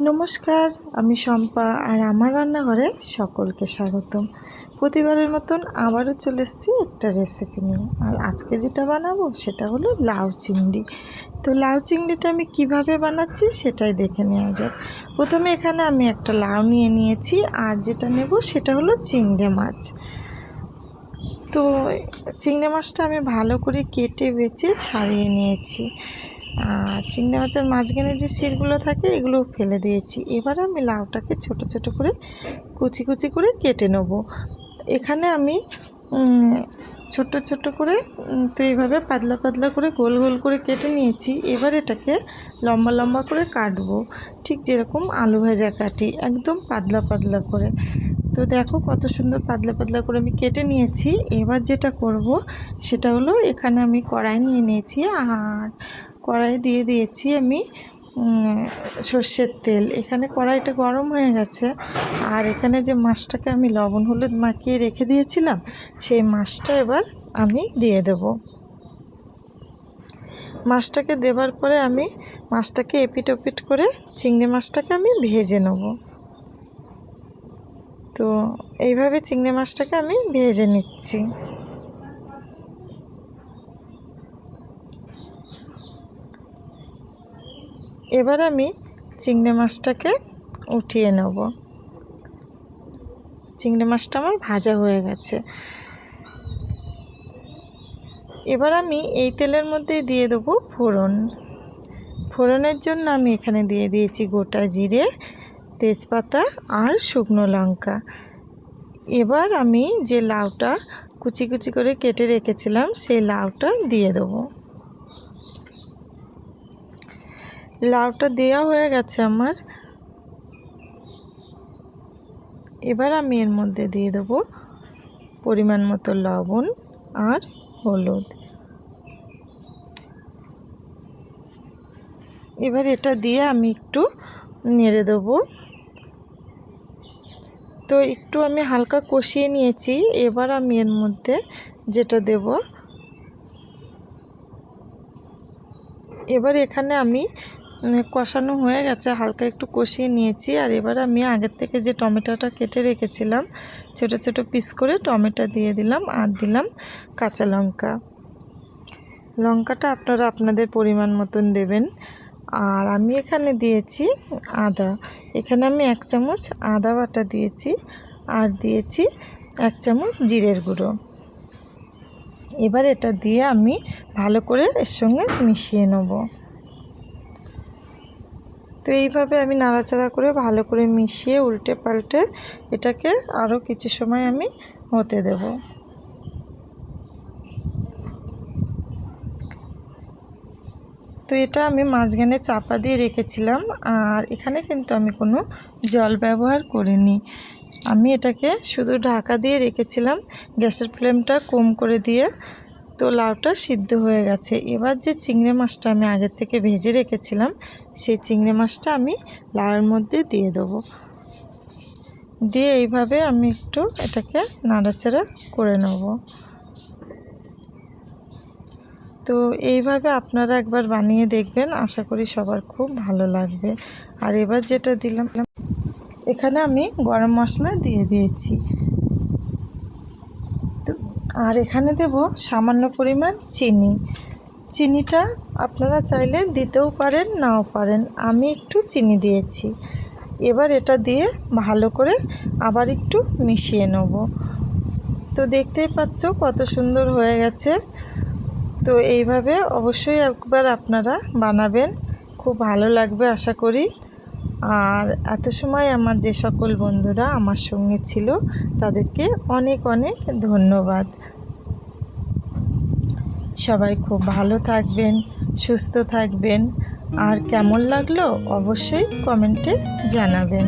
নমস্কার, আমি শম্পা আর আমার রান্নাঘরে সকলকে স্বাগতম। প্রতিবারের মতন আবারও চলে এসেছি একটা রেসিপি নিয়ে। আর আজকে যেটা বানাবো সেটা হলো লাউ চিংড়ি। তো লাউ চিংড়িটা আমি কীভাবে বানাচ্ছি সেটাই দেখে নেওয়া যাক। প্রথমে এখানে আমি একটা লাউ নিয়ে নিয়েছি আর যেটা নেব সেটা হলো চিংড়ি মাছ। তো চিংড়ি মাছটা আমি ভালো করে কেটে বেছে ছাড়িয়ে নিয়েছি। চিংড়ি মাছের মাঝখানে যে শিরগুলো থাকে, এগুলো ফেলে দিয়েছি। এবার আমি লাউটাকে ছোট ছোট করে কুচি কুচি করে কেটে নেব। এখানে আমি ছোট ছোট করে তো এইভাবে পাতলা পাতলা করে গোল গোল করে কেটে নিয়েছি। এবার এটাকে লম্বা লম্বা করে কাটবো। ঠিক যেরকম আলু ভাজা কাটি, একদম পাতলা পাতলা করে। তো দেখো কত সুন্দর পাতলা পাতলা করে আমি কেটে নিয়েছি। এবার যেটা করব, সেটা হলো এখানে আমি কড়াই নিয়ে নিয়েছি। আর কড়াই দিয়ে দিয়েছি আমি সর্ষের তেল। এখানে কড়াইটা গরম হয়ে গেছে। আর এখানে যে মাছটাকে আমি লবণ হলুদ মাখিয়ে রেখে দিয়েছিলাম, সেই মাছটা এবার আমি দিয়ে দেব। মাছটাকে দেবার পরে আমি মাছটাকে এপিট ওপিট করে চিংড়ি মাছটাকে আমি ভেজে নেব। তো এইভাবে চিংড়ি মাছটাকে আমি ভেজে নিচ্ছি। এবার আমি চিংড়ি মাছটাকে উঠিয়ে নেব। চিংড়ি মাছটা আমার ভাজা হয়ে গেছে। এবার আমি এই তেলের মধ্যে দিয়ে দেবো ফোড়ন। ফোড়নের জন্য আমি এখানে দিয়ে দিয়েছি গোটা জিরে, তেজপাতা আর শুকনো লঙ্কা। এবার আমি যে লাউটা কুচি কুচি করে কেটে রেখেছিলাম, সেই লাউটা দিয়ে দেবো। লাউটা দেওয়া হয়ে গেছে আমার। এবার আমি এর মধ্যে দিয়ে দেবো পরিমাণ মতো লবণ আর হলুদ। এবার এটা দিয়ে আমি একটু নেড়ে দেবো। তো একটু আমি হালকা কষিয়ে নিয়েছি। এবার আমি এর মধ্যে যেটা দেব, এবার এখানে আমি কষানো হয়ে গেছে, হালকা একটু কষিয়ে নিয়েছি। আর এবার আমি আগের থেকে যে টমেটোটা কেটে রেখেছিলাম, ছোট ছোট পিস করে টমেটো দিয়ে দিলাম আর দিলাম কাঁচা লঙ্কা। লঙ্কাটা আপনারা আপনাদের পরিমাণ মতন দেবেন। আর আমি এখানে দিয়েছি আদা। এখানে আমি এক চামচ আদা বাটা দিয়েছি আর দিয়েছি এক চামচ জিরের গুঁড়ো। এবার এটা দিয়ে আমি ভালো করে এর সঙ্গে মিশিয়ে নেব। তো এইভাবে আমি নাড়াচাড়া করে ভালো করে মিশিয়ে উল্টে পাল্টে এটাকে আরও কিছু সময় আমি হতে দেব। তো এটা আমি মাঝখানে চাপা দিয়ে রেখেছিলাম আর এখানে কিন্তু আমি কোনো জল ব্যবহার করিনি। আমি এটাকে শুধু ঢাকা দিয়ে রেখেছিলাম, গ্যাসের ফ্লেমটা কম করে দিয়ে তো লাউটা সিদ্ধ হয়ে গেছে। এবার যে চিংড়ি মাছটা আমি আগের থেকে ভেজে রেখেছিলাম, সেই চিংড়ি মাছটা আমি লাউয়ের মধ্যে দিয়ে দেবো। দিয়ে এইভাবে আমি একটু এটাকে নাড়াচাড়া করে নেব। তো এইভাবে আপনারা একবার বানিয়ে দেখবেন, আশা করি সবার খুব ভালো লাগবে। আর এবার যেটা দিলাম, এখানে আমি গরম মশলা দিয়ে দিয়েছি। আর এখানে দেব সামান্য পরিমাণ চিনি। চিনিটা আপনারা চাইলে দিতেও পারেন, নাও পারেন। আমি একটু চিনি দিয়েছি। এবার এটা দিয়ে ভালো করে আবার একটু মিশিয়ে নেব। তো দেখতেই পাচ্ছ কত সুন্দর হয়ে গেছে। তো এইভাবে অবশ্যই একবার আপনারা বানাবেন। খুব ভালো লাগবে আশা করি। আর এত সময় আমার যে সকল বন্ধুরা আমার সঙ্গে ছিল, তাদেরকে অনেক অনেক ধন্যবাদ। সবাই খুব ভালো থাকবেন সুস্থ থাকবেন। আর কেমন লাগল অবশ্যই কমেন্টে জানাবেন।